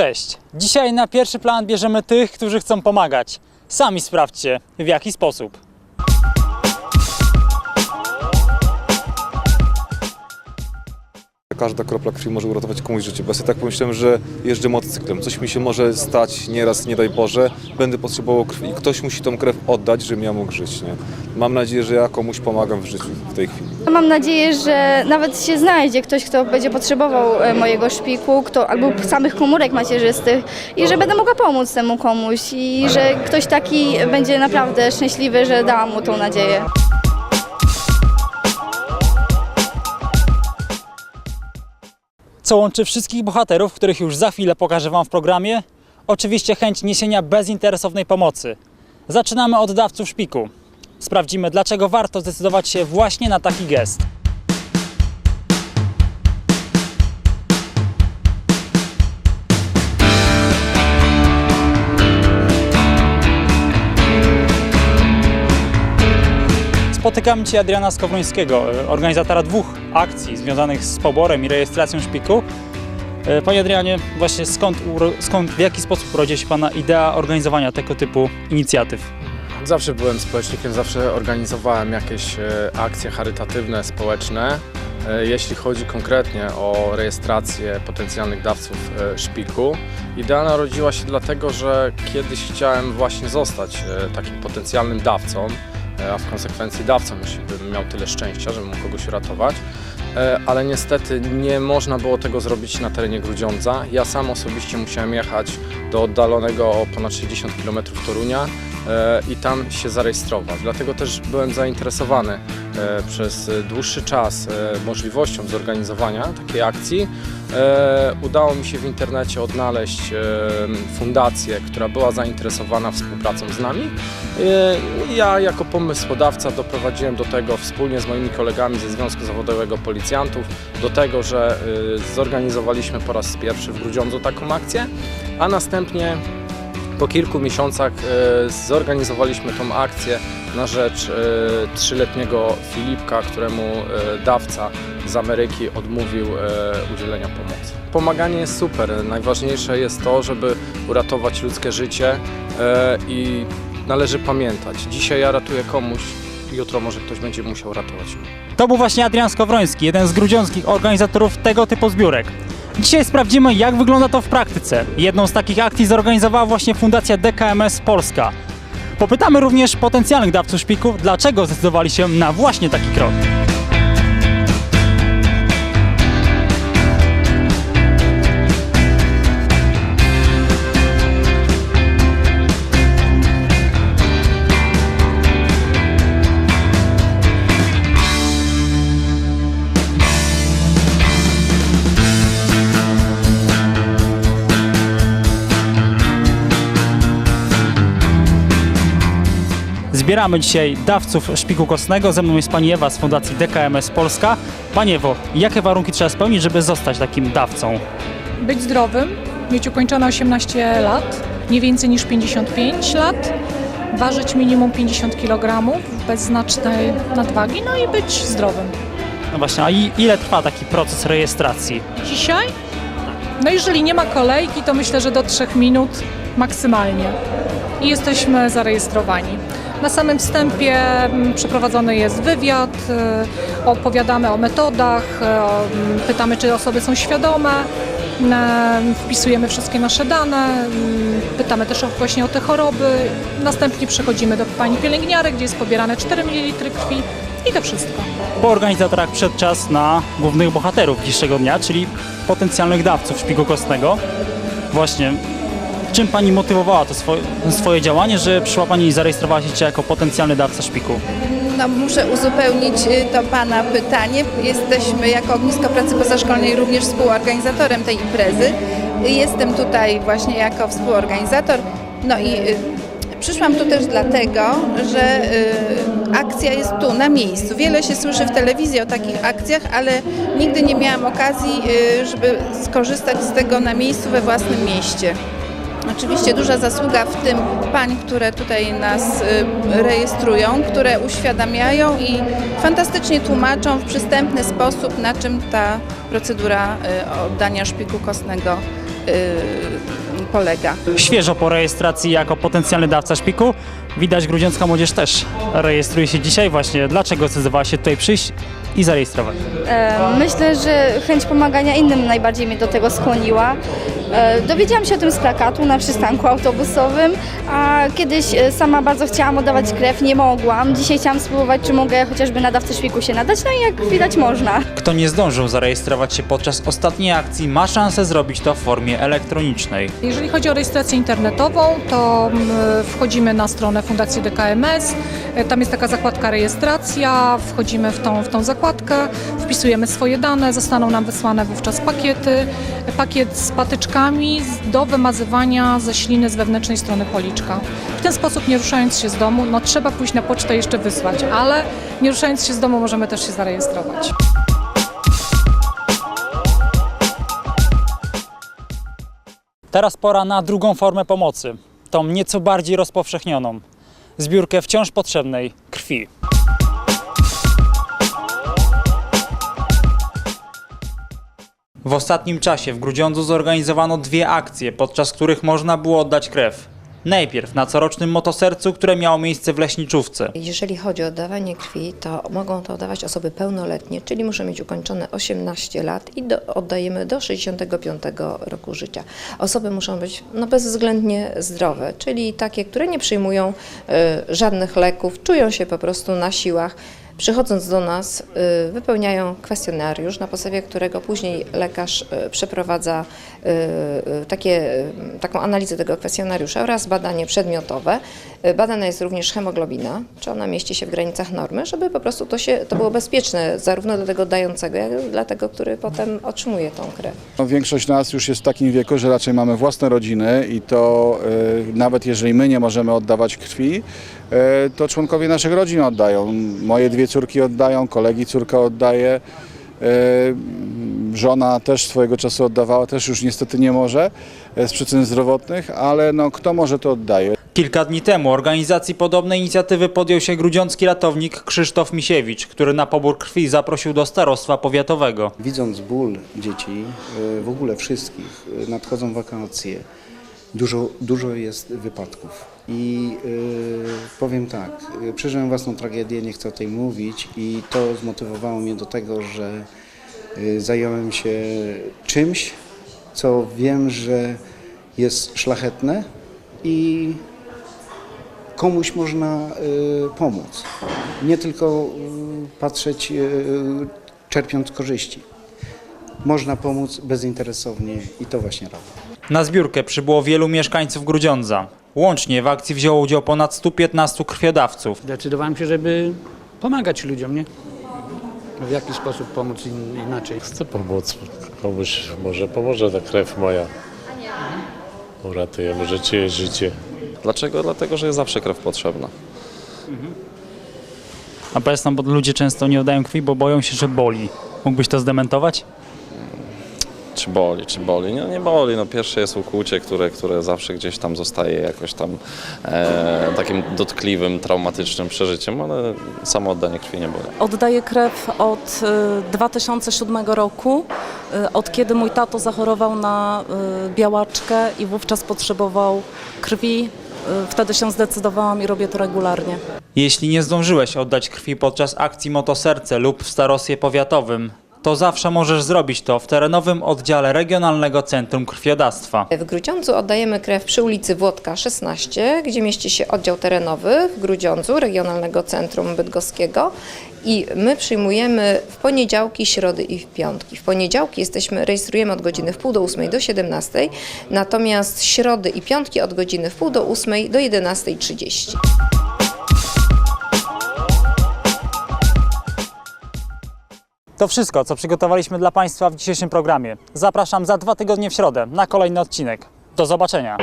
Cześć. Dzisiaj na pierwszy plan bierzemy tych, którzy chcą pomagać. Sami sprawdźcie, w jaki sposób. Każda kropla krwi może uratować komuś życie. Bo ja sobie tak pomyślałem, że jeżdżę motocyklem. Coś mi się może stać nieraz, nie daj Boże. Będę potrzebował krwi i ktoś musi tą krew oddać, żebym ja mógł żyć. Nie? Mam nadzieję, że ja komuś pomagam w życiu w tej chwili. Mam nadzieję, że nawet się znajdzie ktoś, kto będzie potrzebował e, mojego szpiku, kto, albo samych komórek macierzystych i że będę mogła pomóc temu komuś i że ktoś taki będzie naprawdę szczęśliwy, że dałam mu tą nadzieję. Co łączy wszystkich bohaterów, których już za chwilę pokażę Wam w programie? Oczywiście chęć niesienia bezinteresownej pomocy. Zaczynamy od dawców szpiku. Sprawdzimy, dlaczego warto zdecydować się właśnie na taki gest. Spotykamy Cię Adriana Skowrońskiego, e, organizatora dwóch akcji związanych z poborem i rejestracją szpiku. E, Panie Adrianie, właśnie skąd, skąd w jaki sposób urodziła się Pana idea organizowania tego typu inicjatyw? Zawsze byłem społecznikiem, zawsze organizowałem jakieś e, akcje charytatywne, społeczne. Jeśli chodzi konkretnie o rejestrację potencjalnych dawców szpiku, idea narodziła się dlatego, że kiedyś chciałem właśnie zostać takim potencjalnym dawcą, a w konsekwencji jeśli bym miał tyle szczęścia, że mógł kogoś uratować. E, Ale niestety nie można było tego zrobić na terenie Grudziądza. Ja sam osobiście musiałem jechać do oddalonego o ponad 60 km Torunia e, i tam się zarejestrować. Dlatego też byłem zainteresowany e, przez e, dłuższy czas e, możliwością zorganizowania takiej akcji. E, Udało mi się w internecie odnaleźć e, fundację, która była zainteresowana współpracą z nami. E, Ja jako pomysłodawca doprowadziłem do tego wspólnie z moimi kolegami ze Związku Zawodowego Policjantów do tego, że zorganizowaliśmy po raz pierwszy w Grudziądzu taką akcję, a następnie po kilku miesiącach e, zorganizowaliśmy tą akcję na rzecz e, trzyletniego Filipka, któremu e, dawca z Ameryki odmówił udzielenia pomocy. Pomaganie jest super. Najważniejsze jest to, żeby uratować ludzkie życie i należy pamiętać. Dzisiaj ja ratuję komuś, jutro może ktoś będzie musiał ratować mnie. To był właśnie Adrian Skowroński, jeden z grudziąckich organizatorów tego typu zbiórek. Dzisiaj sprawdzimy, jak wygląda to w praktyce. Jedną z takich akcji zorganizowała właśnie Fundacja DKMS Polska. Popytamy również potencjalnych dawców szpików, dlaczego zdecydowali się na właśnie taki krok. Zbieramy dzisiaj dawców szpiku kostnego. Ze mną jest pani Ewa z Fundacji DKMS Polska. Pani Ewo, jakie warunki trzeba spełnić, żeby zostać takim dawcą? być zdrowym, mieć ukończone 18 lat, nie więcej niż 55 lat, ważyć minimum 50 kg bez znacznej nadwagi, no i być zdrowym. No właśnie, a i, ile trwa taki proces rejestracji? Dzisiaj? No jeżeli nie ma kolejki, to myślę, że do 3 minut maksymalnie i jesteśmy zarejestrowani. Na samym wstępie mm, przeprowadzony jest wywiad, y, opowiadamy o metodach, y, mm, pytamy, czy osoby są świadome, wpisujemy wszystkie nasze dane, mm, pytamy też właśnie o te choroby. Następnie przechodzimy do pani pielęgniarek, gdzie jest pobierane 4 ml krwi i to wszystko. Po organizatorach przyszedł czas na głównych bohaterów dzisiejszego dnia, czyli potencjalnych dawców szpiku kostnego. Właśnie, czym pani motywowała to swoje, swoje działanie, że przyszła pani i zarejestrowała się jako potencjalny dawca szpiku? No, muszę uzupełnić y, to Pana pytanie. Jesteśmy jako Ognisko Pracy Pozaszkolnej również współorganizatorem tej imprezy. Jestem tutaj właśnie jako współorganizator. No i y, przyszłam tu też dlatego, że y, akcja jest tu, na miejscu. Wiele się słyszy w telewizji o takich akcjach, ale nigdy nie miałam okazji, żeby skorzystać z tego na miejscu we własnym mieście. Oczywiście duża zasługa w tym pań, które tutaj nas y, rejestrują, które uświadamiają i fantastycznie tłumaczą w przystępny sposób, na czym ta procedura y, oddania szpiku kostnego y, polega. Świeżo po rejestracji jako potencjalny dawca szpiku, widać grudziącka młodzież też rejestruje się dzisiaj właśnie. Dlaczego zdecydowała się tutaj przyjść i zarejestrować? E, Myślę, że chęć pomagania innym najbardziej mnie do tego skłoniła. E, Dowiedziałam się o tym z plakatu na przystanku autobusowym, a kiedyś e, sama bardzo chciałam oddawać krew, nie mogłam. Dzisiaj chciałam spróbować, czy mogę chociażby na dawcę szpiku się nadać, no i jak widać można. Kto nie zdążył zarejestrować się podczas ostatniej akcji, ma szansę zrobić to w formie elektronicznej. Jeżeli chodzi o rejestrację internetową, to mm, wchodzimy na stronę Fundacji DKMS. E, Tam jest taka zakładka rejestracja, wchodzimy w tą, w tą zakładkę, wpisujemy swoje dane, zostaną nam wysłane wówczas pakiety. Pakiet z patyczkami do wymazywania ze śliny z wewnętrznej strony policzka. W ten sposób, nie ruszając się z domu, no trzeba pójść na pocztę jeszcze wysłać, ale nie ruszając się z domu możemy też się zarejestrować. Teraz pora na drugą formę pomocy, tą nieco bardziej rozpowszechnioną. Zbiórkę wciąż potrzebnej krwi. W ostatnim czasie w Grudziądzu zorganizowano dwie akcje, podczas których można było oddać krew. Najpierw na corocznym motosercu, które miało miejsce w Leśniczówce. Jeżeli chodzi o oddawanie krwi, to mogą to oddawać osoby pełnoletnie, czyli muszą mieć ukończone 18 lat i do, oddajemy do 65 roku życia. Osoby muszą być no, bezwzględnie zdrowe, czyli takie, które nie przyjmują y, żadnych leków, czują się po prostu na siłach. Przychodząc do nas, y, wypełniają kwestionariusz, na podstawie którego później lekarz y, przeprowadza y, takie, taką analizę tego kwestionariusza oraz badanie przedmiotowe. Y, Badana jest również hemoglobina, czy ona mieści się w granicach normy, żeby po prostu to, się, to było bezpieczne zarówno dla tego dającego, jak i dla tego, który potem otrzymuje tą krew. No, Większość nas już jest w takim wieku, że raczej mamy własne rodziny i to y, nawet jeżeli my nie możemy oddawać krwi, y, to członkowie naszych rodzin oddają. Moje dwie córki oddają, kolegi córka oddaje. Żona też swojego czasu oddawała, też już niestety nie może z przyczyn zdrowotnych, ale no, kto może to oddaje. Kilka dni temu organizacji podobnej inicjatywy podjął się grudziącki ratownik Krzysztof Misiewicz, który na pobór krwi zaprosił do starostwa powiatowego. Widząc ból dzieci, y, w ogóle wszystkich, y, nadchodzą wakacje, dużo, dużo jest wypadków. I y, powiem tak, przeżyłem własną tragedię, nie chcę o tej mówić i to zmotywowało mnie do tego, że zająłem się czymś, co wiem, że jest szlachetne i komuś można y, pomóc. Nie tylko y, patrzeć, y, czerpiąc korzyści. Można pomóc bezinteresownie i to właśnie robię. Na zbiórkę przybyło wielu mieszkańców Grudziądza. Łącznie w akcji wzięło udział ponad 115 krwiodawców. Zdecydowałem się, żeby pomagać ludziom, nie? W jaki sposób pomóc in, inaczej. Chcę pomóc komuś, może pomoże ta krew moja. Uratuje może czyjeś życie. Dlaczego? Dlatego, że jest zawsze krew potrzebna. A powiedz nam, bo ludzie często nie oddają krwi, bo boją się, że boli. Mógłbyś to zdementować? Czy boli, czy boli? Nie, nie boli. No, pierwsze jest ukłucie, które, które zawsze gdzieś tam zostaje jakoś tam e, takim dotkliwym, traumatycznym przeżyciem, ale samo oddanie krwi nie boli. Oddaję krew od y, 2007 roku, y, od kiedy mój tato zachorował na y, białaczkę i wówczas potrzebował krwi. Y, Wtedy się zdecydowałam i robię to regularnie. Jeśli nie zdążyłeś oddać krwi podczas akcji Motoserce lub w starostwie powiatowym, to zawsze możesz zrobić to w terenowym oddziale Regionalnego Centrum Krwiodawstwa. W Grudziądzu oddajemy krew przy ulicy Włodka 16, gdzie mieści się oddział terenowy w Grudziądzu, Regionalnego Centrum Bydgoskiego. I my przyjmujemy w poniedziałki, środy i w piątki. W poniedziałki jesteśmy, rejestrujemy od godziny w pół do 8 do 17, natomiast środy i piątki od godziny w pół do 8 do 11.30. To wszystko, co przygotowaliśmy dla Państwa w dzisiejszym programie. Zapraszam za dwa tygodnie w środę na kolejny odcinek. Do zobaczenia.